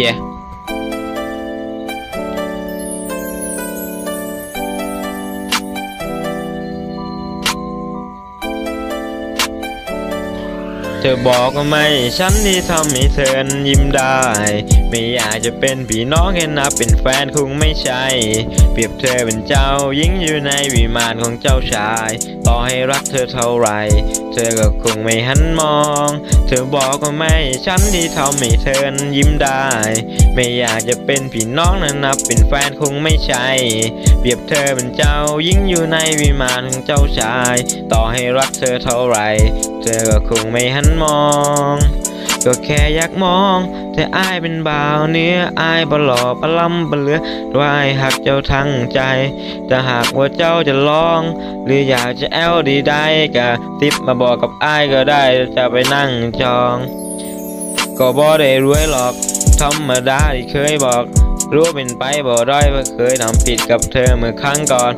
เเธอบอกว่าไม่ฉันที่ทำให้เธอยิ้มได้ ไม่อยากจะเป็นพี่น้องแค่นับเป็นแฟนคงไม่ใช่ เปรียบเธอเป็นเจ้าหญิงอยู่ในวิมานของเจ้าชาย ต่อให้รักเธอเท่าไหรเธอก็คงไม่หันมอง เธอบอกว่าไม่ฉันที่ทำให้เธอยิ้มได้ ไม่อยากจะเป็นพี่น้องนะนับเป็นแฟนคงไม่ใช่ เปรียบเธอเป็นเจ้าหญิงอยู่ในวิมานของเจ้าชาย ต่อให้รักเธอเท่าไหร เธอก็คงไม่หันมอง ก็แค่อยากมอง แต่อายเป็นบ่าวเนื้ออายบ่หล่อปลำปเหลือว่าอายหักเจ้าทั้งใจ แต่หากว่าเจ้าจะลอง หรืออยากจะแอลดีได้ก็ติดมาบอกกับอายก็ได้จะไปนั่งจอง ก็บ่ได้รวยหรอกธรรมดาที่เคยบอกรู้เป็นไปบ่ด้อยว่าเคยทำผิดกับเธอเมื่อครั้งก่อน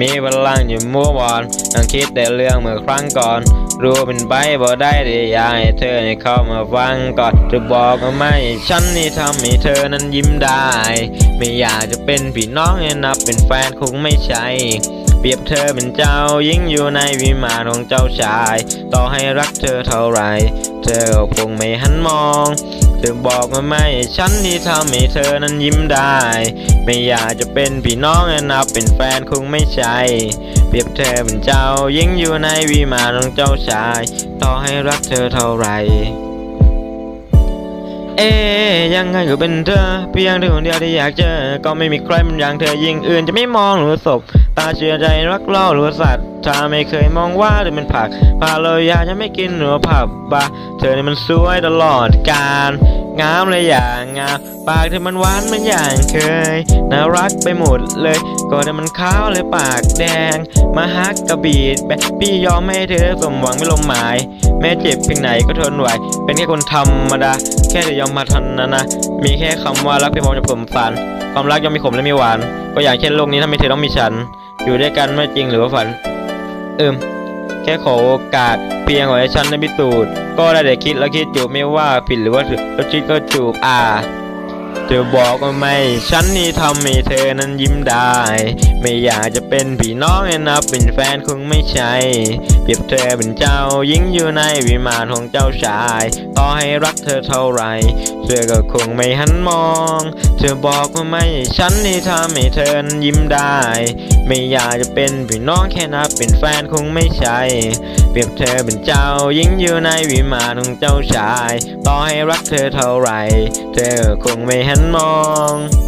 มีพลังอยู่มัววอนนั่งคิดแต่เรื่องเมื่อครั้งก่อน รู้เป็นไปบ่ได้ที่อยากให้เธอให้เข้ามาฟังก่อนจะบอกว่าไม่ฉันนี่ทำให้เธอนั้นยิ้มได้ ไม่อยากจะเป็นพี่น้องให้นับเป็นแฟนคงไม่ใช่เปรียบเธอเป็นเจ้าหญิงอยู่ในวิมานของเจ้าชาย ต่อให้รักเธอเท่าไร เธอก็คงไม่หันมองเธอบอกว่าไม่ฉันที่ทำให้เธอนั้นยิ้มได้ ไม่อยากจะเป็นพี่น้องนับเป็นแฟนคงไม่ใช่ รียบเธอเป็นเจ้ายิงอยู่ในวิมานของเจ้าชาย ต่อให้รักเธอเท่าไหร่ เอ๊ยยังไงก็เป็นเธอเพียงเธอคนเดียวที่อยากเจอ ก็ไม่มีใครเป็นอย่างเธอยิ่งอื่นจะไม่มองหรือศพ ตาเชื่อใจรักเล่าหรือสัตว์ถ้าไม่เคยมองว่าเธอเป็นผักพาเราอยากจะไม่กินหรือผับบะเธอนี่มันสวยตลอดกาลงามเลยอย่างงามปากเธอมันหวานเหมันอย่างเคยน่ารักไปหมดเลยก็เธอมันขาวเลยปากแดง มาฮักกระบีดแบบพี่ยอมให้เธอสมหวังไม่ลมหมาย แม้เจ็บเพียงไหนก็ทนไหวเป็นแค่คนธรรมดา แค่จะยอมมาทันนะนะ มีแค่คำว่ารักเพียงพอจะผมฝัน ความรักย่อมมีขมและมีหวาน ก็อย่างเช่นโลกนี้ถ้าไม่เธอต้องมีฉัน อยู่ด้วยกันไม่จริงหรือว่าฝัน เอิมแค่ขอโอกาสเพียงขอให้ฉันได้พิสูจน์ ก็ได้แต่คิดแล้วคิดอยู่ไม่ว่าผิดหรือว่าถูกแล้วคิดก็จูบอ่า เธอบอกว่าไม่ ฉันนี่ทำให้เธอนั้นยิ้มได้ ไม่อยากจะเป็นพี่น้องนับเป็นแฟนคงไม่ใช่ เปรียบเธอเป็นเจ้าหญิงอยู่ในวิมานของเจ้าชาย ต่อให้รักเธอเท่าไหรเธอก็คงไม่หันมอง เธอบอกว่าไม่ ฉันนี่ทำให้เธอนั้นยิ้มได้ ไม่อยากจะเป็นพี่น้องแค่นับเป็นแฟนคงไม่ใช่เปรียบเธอเป็นเจ้าหญิงอยู่ในวิมานของเจ้าชาย ต่อให้รักเธอเท่าไหร่ เธอคงไม่หันมอง